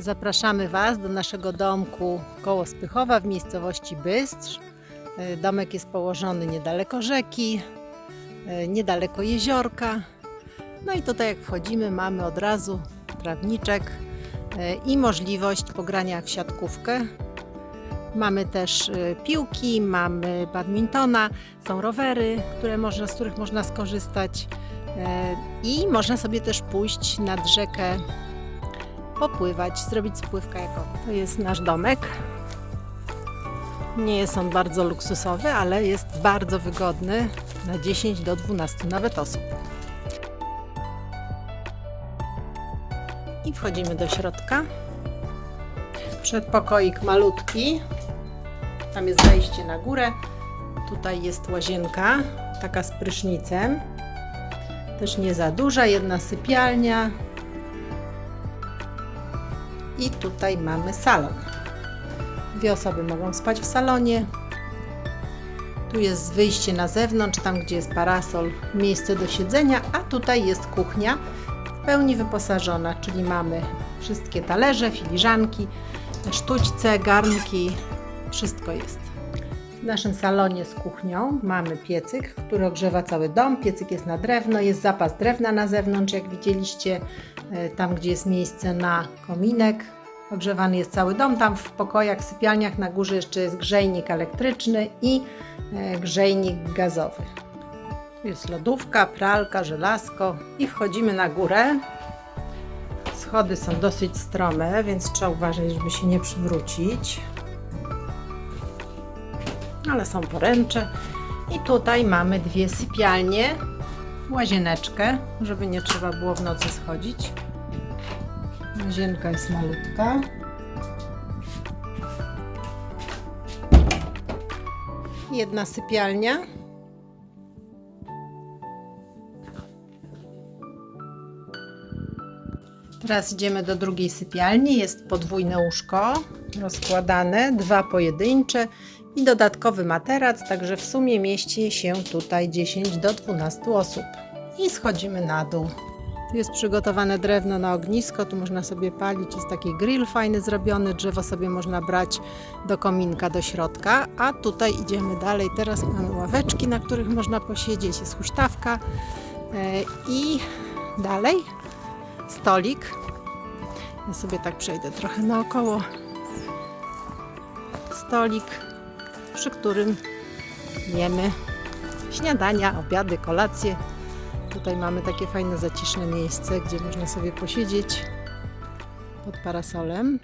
Zapraszamy Was do naszego domku koło Spychowa w miejscowości Bystrz. E, Domek jest położony niedaleko rzeki, e, niedaleko jeziorka. No i tutaj jak wchodzimy mamy od razu trawniczek e, i możliwość pogrania w siatkówkę. Mamy też piłki, mamy badmintona, są rowery, które można, z których można skorzystać i można sobie też pójść nad rzekę popływać, zrobić spływ kajakowy. To jest nasz domek. Nie jest on bardzo luksusowy, ale jest bardzo wygodny na 10 do 12 nawet osób. I wchodzimy do środka. Przedpokoik malutki. Tam jest wejście na górę. Tutaj jest łazienka, taka z prysznicem. Też nie za duża, jedna sypialnia, i tutaj mamy salon. Dwie osoby mogą spać w salonie. Tu jest wyjście na zewnątrz, tam gdzie jest parasol, miejsce do siedzenia, a tutaj jest kuchnia w pełni wyposażona, czyli mamy wszystkie talerze, filiżanki, sztućce, garnki, wszystko jest. W naszym salonie z kuchnią mamy piecyk, który ogrzewa cały dom. Piecyk jest na drewno, jest zapas drewna na zewnątrz, jak widzieliście, tam gdzie jest miejsce na kominek. Ogrzewany jest cały dom. Tam w pokojach, sypialniach na górze jeszcze jest grzejnik elektryczny i e, grzejnik gazowy. Jest lodówka, pralka, żelazko i wchodzimy na górę. Schody są dosyć strome, więc trzeba uważać, żeby się nie przywrócić ale są poręcze. I tutaj mamy dwie sypialnie, łazieneczkę, żeby nie trzeba było w nocy schodzić. Łazienka jest malutka. Jedna sypialnia. Teraz idziemy do drugiej sypialni. Jest podwójne łóżko rozkładane, dwa pojedyncze i dodatkowy materac, także w sumie mieści się tutaj 10 do 12 osób. I schodzimy na dół. Tu jest przygotowane drewno na ognisko, tu można sobie palić, jest taki grill fajny zrobiony, drzewo sobie można brać do kominka, do środka, a tutaj idziemy dalej, teraz mamy ławeczki, na których można posiedzieć, jest huśtawka e, i dalej stolik. Ja sobie tak przejdę trochę naokoło. Stolik, przy którym jemy śniadania, obiady, kolacje. Tutaj mamy takie fajne, zaciszne miejsce, gdzie można sobie posiedzieć pod parasolem.